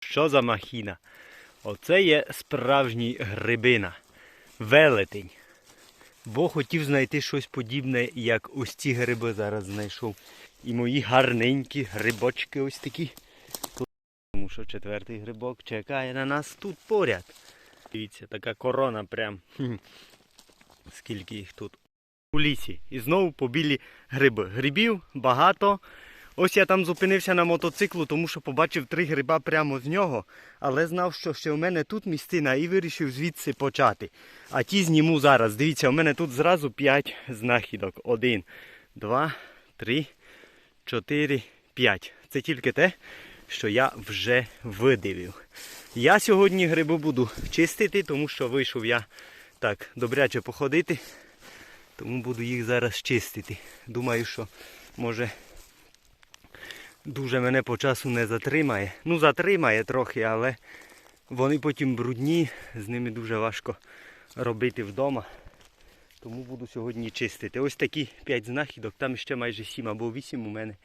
Що за махіна? Оце є справжній грибина. Велетень. Бо хотів знайти щось подібне, як ось ці гриби зараз знайшов. І мої гарненькі грибочки ось такі. Тому що четвертий грибок чекає на нас тут поряд. Дивіться, така корона прям. Скільки їх тут у лісі. І знову побілі гриби. Грибів багато. Ось я там зупинився на мотоциклу, тому що побачив три гриба прямо з нього, але знав, що ще у мене тут місцина і вирішив звідси почати. А ті зніму зараз. Дивіться, у мене тут зразу 5 знахідок. Один, два, три, чотири, п'ять. Це тільки те, що я вже видивив. Я сьогодні гриби буду чистити, тому що вийшов я так добряче походити. Тому буду їх зараз чистити. Думаю, що може дуже мене по часу не затримає. Ну, затримає трохи, але вони потім брудні, з ними дуже важко робити вдома. Тому буду сьогодні чистити. Ось такі 5 знахідок, там ще майже 7 або 8 у мене.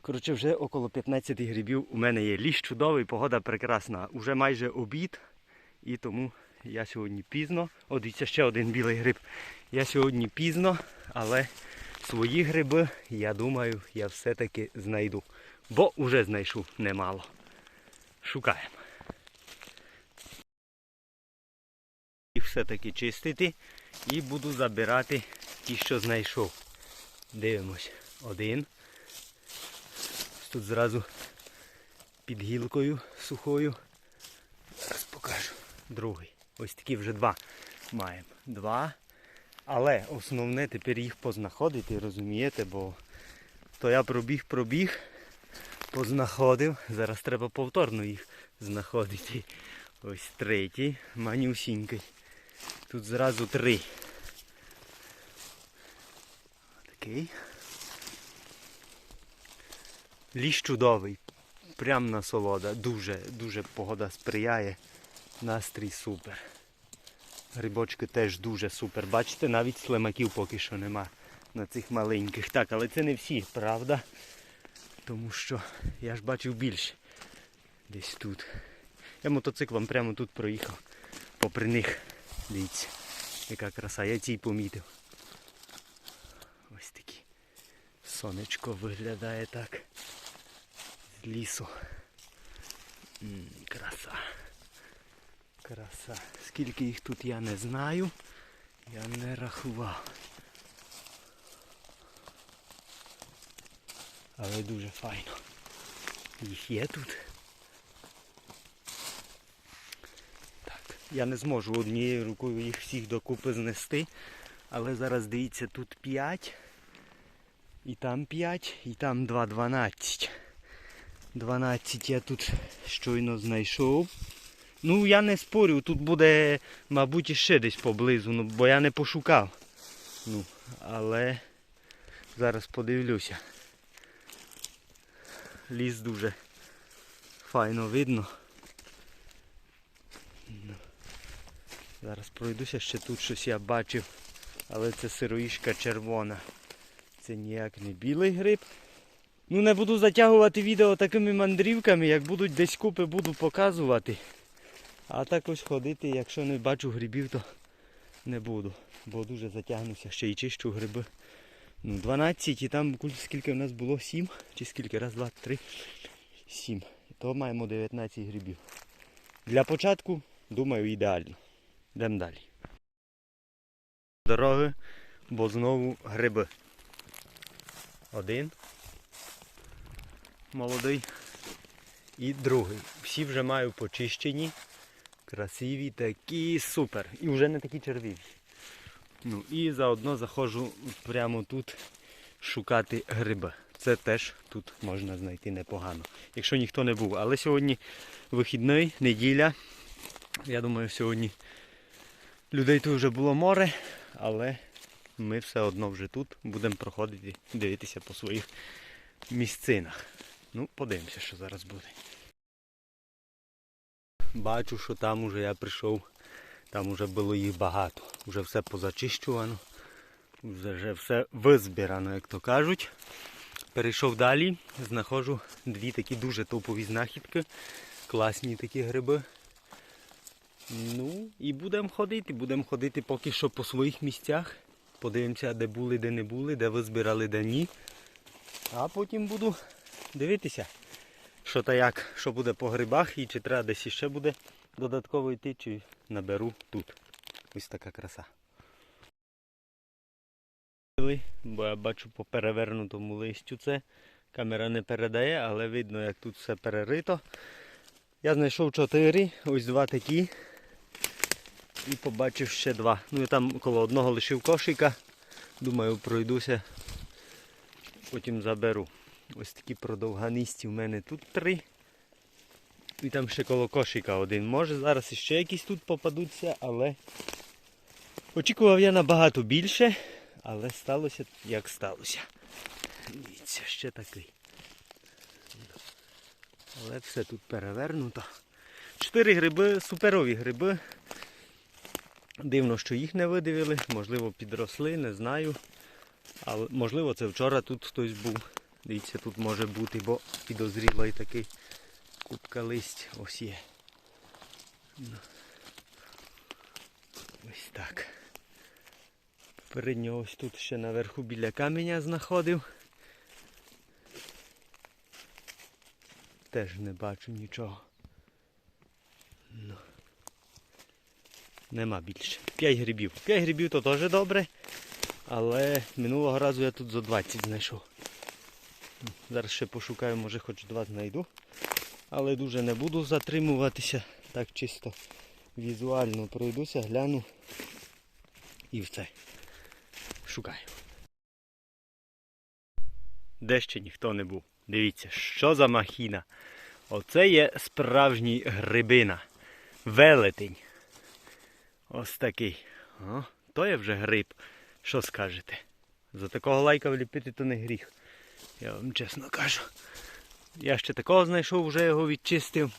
Коротше, вже около 15 грибів у мене є. Ліс чудовий, погода прекрасна. Уже майже обід. І тому я сьогодні пізно. О, дивіться, ще один білий гриб. Я сьогодні пізно, але свої гриби, я думаю, я все-таки знайду. Бо вже знайшов немало. Шукаємо. І все-таки чистити. І буду забирати ті, що знайшов. Дивимось. Один. Тут зразу під гілкою сухою. Зараз покажу. Другий. Ось такі вже два маємо. Два. Але основне тепер їх познаходити, розумієте, бо то я пробіг, пробіг, познаходив. Зараз треба повторно їх знаходити. Ось третій, манюсінький. Тут зразу три. Такий. Ліс чудовий. Прям насолода. Дуже, дуже погода сприяє. Настрій супер. Грибочки теж дуже супер. Бачите, навіть слимаків поки що нема на цих маленьких. Так, але це не всі, правда? Тому що я ж бачив більше. Десь тут. Я мотоциклом прямо тут проїхав. Попри них. Дивіться, яка краса. Я цій помітив. Ось такі. Сонечко виглядає так. З лісу. М, краса. Краса. Скільки їх тут я не знаю. Я не рахував. Але дуже файно. Їх є тут. Так, я не зможу однією рукою їх всіх докупи знести. Але зараз дивіться, тут 5. І там 5, і там 2, 12. 12 я тут щойно знайшов. Ну я не спорю, тут буде, мабуть, ще десь поблизу, ну, бо я не пошукав. Ну, але зараз подивлюся. Ліс дуже файно видно. Ну, Зараз пройдуся, ще тут щось я бачив, але це сироїшка червона. Це ніяк не білий гриб. Ну не буду затягувати відео такими мандрівками, як будуть десь купи, буду показувати. А також ходити, якщо не бачу грибів, то не буду. Бо дуже затягнуся, ще й чищу гриби. Ну, 12 і там скільки в нас було? 7? Чи скільки? Раз, два, три, сім. То маємо 19 грибів. Для початку, думаю, ідеально. Йдемо далі. Дороги, бо знову гриби. Один. Молодий. І другий. Всі вже маю почищені. Красиві, такі супер. І вже не такі червиві. Ну і заодно заходжу прямо тут шукати гриби. Це теж тут можна знайти непогано. Якщо ніхто не був. Але сьогодні вихідний, неділя. Я думаю, сьогодні людей тут вже було море, але ми все одно вже тут будемо проходити, дивитися по своїх місцинах. Ну, подивимося, що зараз буде. Бачу, що там уже я прийшов, там уже було їх багато. Вже все позачищувано, вже все визбирано, як то кажуть. Перейшов далі, знаходжу дві такі дуже топові знахідки. Класні такі гриби. Ну, і будемо ходити, будемо ходити поки що по своїх місцях. Подивимося, де були, де не були, де ви збирали, де ні. А потім буду дивитися, що та як, що буде по грибах і чи треба десь іще буде додатково йти, чи наберу тут. Ось така краса. Бо я бачу по перевернутому листю це. Камера не передає, але видно, як тут все перерито. Я знайшов чотири, ось два такі. І побачив ще два. Ну і там коло одного лишив кошика. Думаю, пройдуся. Потім заберу. Ось такі продовганисті в мене тут три. І там ще коло кошика один. Може зараз іще якісь тут попадуться, але очікував я набагато більше, але сталося як сталося. Дивіться, ще такий. Але все тут перевернуто. Чотири гриби, суперові гриби. Дивно, що їх не видивили, можливо, підросли, не знаю. Але можливо це вчора тут хтось був. Дивіться, тут може бути, бо підозрілий такий купка листь. Ось є. Ну. Ось так. Попередньо ось тут ще наверху біля каменя знаходив. Теж не бачу нічого. Ну. Нема більше. 5 грибів. 5 грибів то теж добре. Але минулого разу я тут за 20 знайшов. Зараз ще пошукаю, може хоч два знайду. Але дуже не буду затримуватися. Так чисто візуально пройдуся, гляну. І все. Шукаю. Де ще ніхто не був. Дивіться, що за махіна. Оце є справжній грибина. Велетень. Ось такий. О, то є вже гриб. Що скажете? За такого лайка вліпити то не гріх. Я вам чесно кажу. Я ще такого знайшов, вже його відчистив.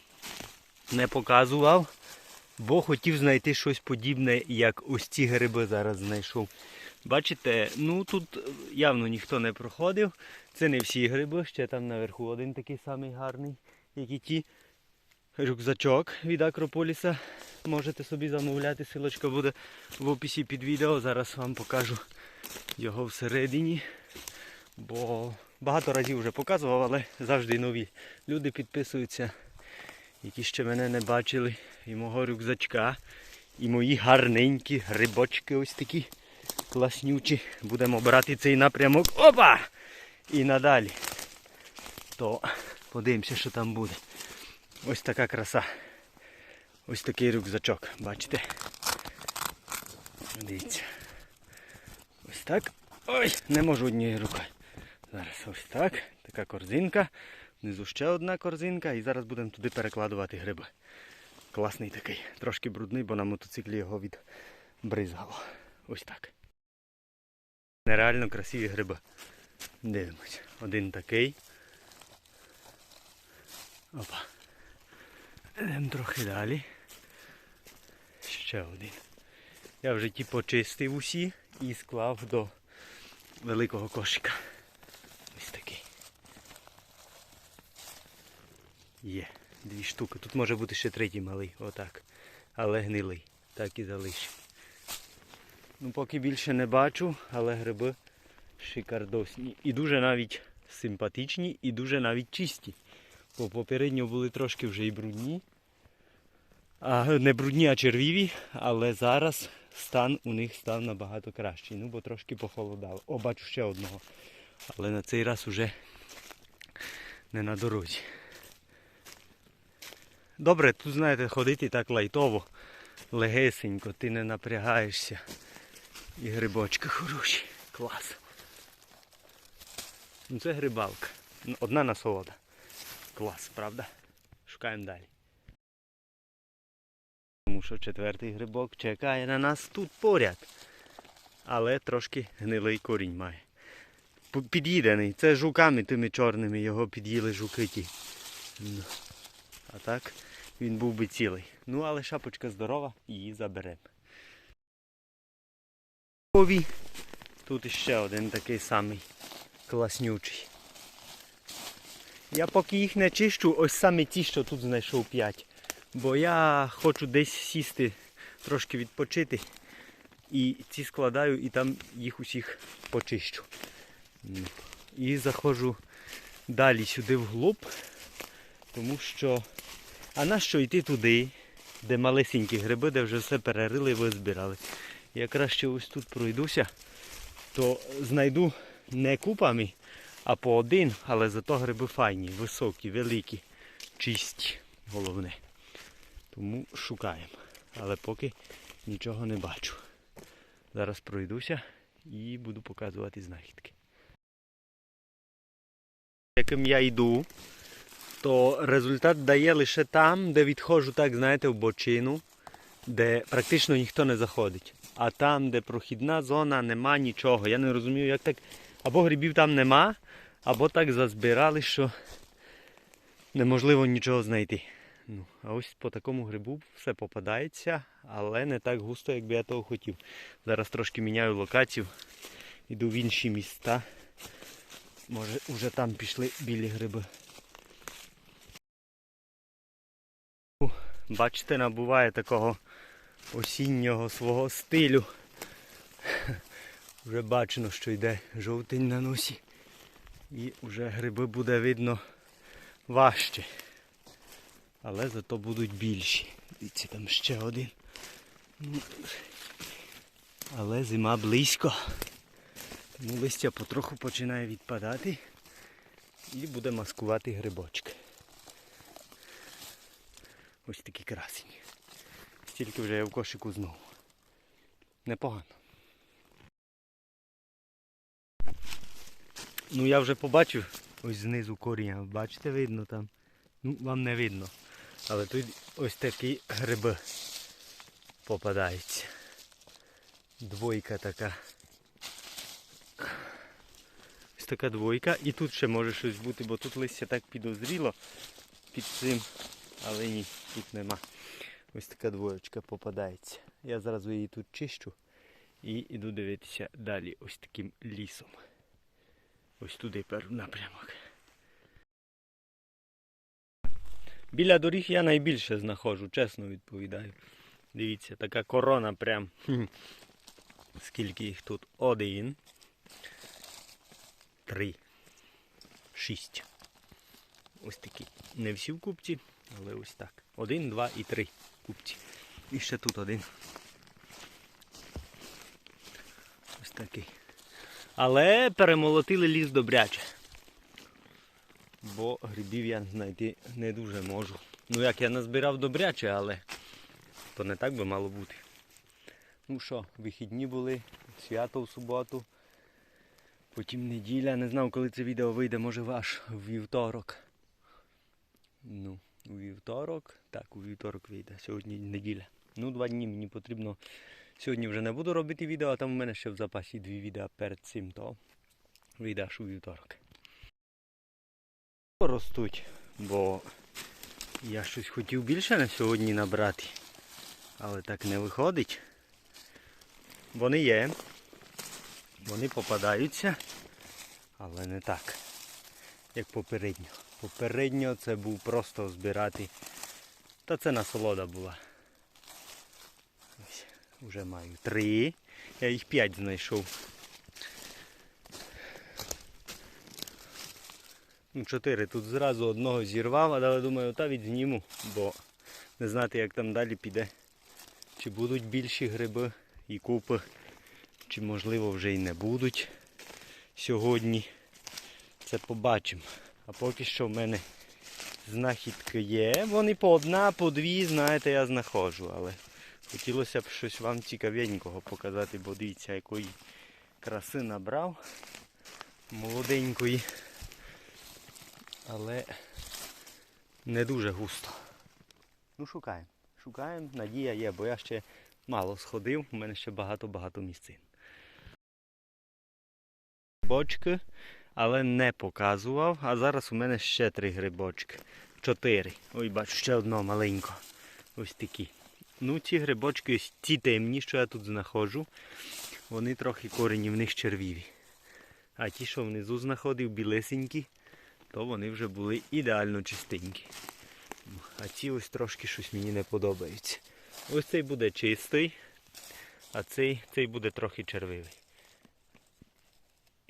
Не показував, бо хотів знайти щось подібне, як ось ці гриби зараз знайшов. Бачите, ну тут явно ніхто не проходив. Це не всі гриби, ще там наверху один такий самий гарний, як і ті. Рюкзачок від Акрополіса. Можете собі замовляти, силочка буде в описі під відео. Зараз вам покажу його всередині. Бо багато разів вже показував, але завжди нові люди підписуються, які ще мене не бачили. І мого рюкзачка, і мої гарненькі грибочки ось такі класнючі. Будемо брати цей напрямок. Опа! І надалі. То подивимося, що там буде. Ось така краса. Ось такий рюкзачок, бачите? Дивіться. Ось так. Ой, не можу однією рукою. Зараз ось так. Така корзинка. Внизу ще одна корзинка і зараз будемо туди перекладувати гриби. Класний такий. Трошки брудний, бо на мотоциклі його відбризгало. Ось так. Нереально красиві гриби. Дивимось. Один такий. Опа. Йдемо трохи далі. Ще один. Я вже ті почистив усі і склав до великого кошика. Ось такий. Є, дві штуки. Тут може бути ще третій малий, отак. Але гнилий. Так і залишив. Ну поки більше не бачу, але гриби шикардосні. І дуже навіть симпатичні, і дуже навіть чисті. Бо попередньо були трошки вже і брудні. А, не брудні, а червіві, але зараз стан у них став набагато кращий. Ну, бо трошки похолодало. О, бачу ще одного. Але на цей раз уже не на дорозі. Добре, тут, знаєте, ходити так лайтово, легесенько, ти не напрягаєшся. І грибочки хороші. Клас. Ну це грибалка. Одна насолода. Клас, правда? Шукаємо далі. Тому що четвертий грибок чекає на нас тут поряд. Але трошки гнилий корінь має. Під'їдений. Це жуками тими чорними його під'їли жуки ті. Ну. А так він був би цілий. Ну але шапочка здорова, її заберемо. Тут іще один такий самий класнючий. Я поки їх не чищу, ось саме ті, що тут знайшов 5. Бо я хочу десь сісти, трошки відпочити. І ці складаю і там їх усіх почищу. Ну, І заходжу далі сюди вглуб, тому що. А на що йти туди, де малесенькі гриби, де вже все перерили і визбирали. Я краще ось тут пройдуся, то знайду не купами, а по один, але зато гриби файні, високі, великі, чисті, головне. Тому шукаємо. Але поки нічого не бачу. Зараз пройдуся і буду показувати знахідки. Яким я йду, то результат дає лише там, де відходжу, так, знаєте, в бочину, де практично ніхто не заходить. А там, де прохідна зона, нема нічого. Я не розумію, як так. Або грибів там нема, або так зазбирали, що неможливо нічого знайти. Ну, а ось по такому грибу все попадається, але не так густо, як би я того хотів. Зараз трошки міняю локацію, йду в інші міста. Може, вже там пішли білі гриби. Бачите, набуває такого осіннього свого стилю. Вже бачено, що йде жовтень на носі. І вже гриби буде видно важче. Але зато будуть більші. Дивіться, там ще один. Ну, Але зима близько. Тому листя потроху починає відпадати і буде маскувати грибочки. Ось такі красені. Стільки вже я в кошику знову. Непогано. Ну я вже побачив ось знизу коріння. Бачите, видно там. Ну, вам не видно. Але тут ось такі гриби попадаються. Двойка така. Ось така двойка. І тут ще може щось бути, бо тут листя так підозріло під цим. Але ні, тут нема. Ось така двоєчка попадається. Я зразу її тут чищу і йду дивитися далі ось таким лісом. Ось туди пер напрямок. Біля доріг я найбільше знаходжу, чесно відповідаю. Дивіться, така корона прям. Скільки їх тут? Один. Три. Шість. Ось такі. Не всі в купці, але ось так. Один, два і три купці. І ще тут один. Ось такий. Але перемолотили ліс добряче. Бо грибів я знайти не дуже можу. Ну як я назбирав добряче, але то не так би мало бути. Ну що, вихідні були, свято в суботу. Потім неділя, не знав, коли це відео вийде, може у вівторок. Ну, у вівторок. Так, у вівторок вийде. Сьогодні неділя. Ну, два дні мені потрібно. Сьогодні вже не буду робити відео, а там у мене ще в запасі дві відео перед цим, то вийде аж у вівторок. Ростуть, бо я щось хотів більше на сьогодні набрати, але так не виходить. Вони є, вони попадаються, але не так, як попередньо. Попередньо це був просто збирати. Та це насолода була. Ось, вже маю три. Я їх п'ять знайшов. Ну, чотири тут зразу одного зірвав, але думаю, та відзніму, бо не знати, як там далі піде. Чи будуть більші гриби і купи, чи можливо вже й не будуть сьогодні. Це побачимо. А поки що в мене знахідки є. Вони по одна, по дві, знаєте, я знаходжу. Але хотілося б щось вам цікавенького показати, бо дивіться, якої краси набрав. Молоденької. Але не дуже густо. Ну шукаємо. Шукаємо, надія є, бо я ще мало сходив, у мене ще багато-багато місцин. Грибочки, але не показував. А зараз у мене ще три грибочки. Чотири. Ой, бачу, ще одного маленького. Ось такі. Ну, ці грибочки, ось ці темні, що я тут знаходжу, вони трохи корені в них червіві. А ті, що внизу знаходив, білесенькі, то вони вже були ідеально чистенькі. А ці ось трошки щось мені не подобаються. Ось цей буде чистий, а цей, цей буде трохи червивий.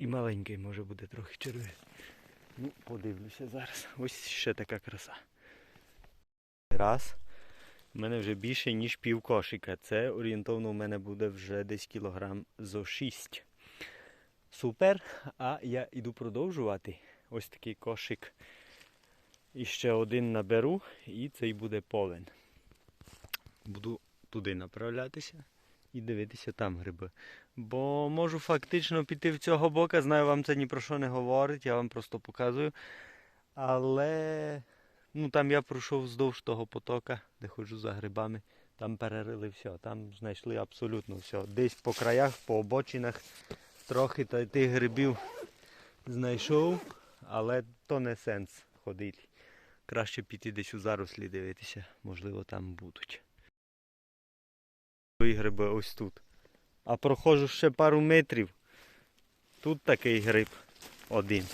І маленький може буде трохи червивий. Ну, подивлюся зараз. Ось ще така краса. Раз. У мене вже більше, ніж пів кошика. Це орієнтовно у мене буде вже десь кілограм зо 6. Супер. А я іду продовжувати. Ось такий кошик. І ще один наберу, і цей буде повен. Буду туди направлятися і дивитися там гриби. Бо можу фактично піти в цього бока, знаю, вам це ні про що не говорить, я вам просто показую. Але ну, там я пройшов вздовж того потока, де ходжу за грибами. Там перерили все, там знайшли абсолютно все. Десь по краях, по обочинах трохи та- тих грибів знайшов, але то не сенс ходити. Краще піти десь у зарослі дивитися, можливо, там будуть. Гриби ось тут. А проходжу ще пару метрів. Тут такий гриб один.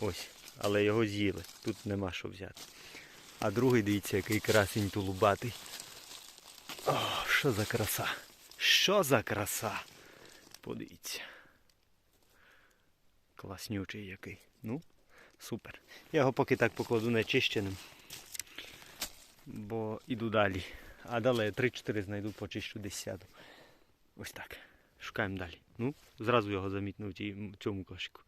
Ось. Але його з'їли. Тут нема що взяти. А другий, дивіться, який красень тулубатий. О, що за краса? Що за краса? Подивіться. Класнючий який. Ну, супер. Я його поки так покладу нечищеним. Бо іду далі. А далі 3-4 знайду, почищу десь сяду. Ось так. Шукаємо далі. Ну, зразу його замітно в цьому кошику.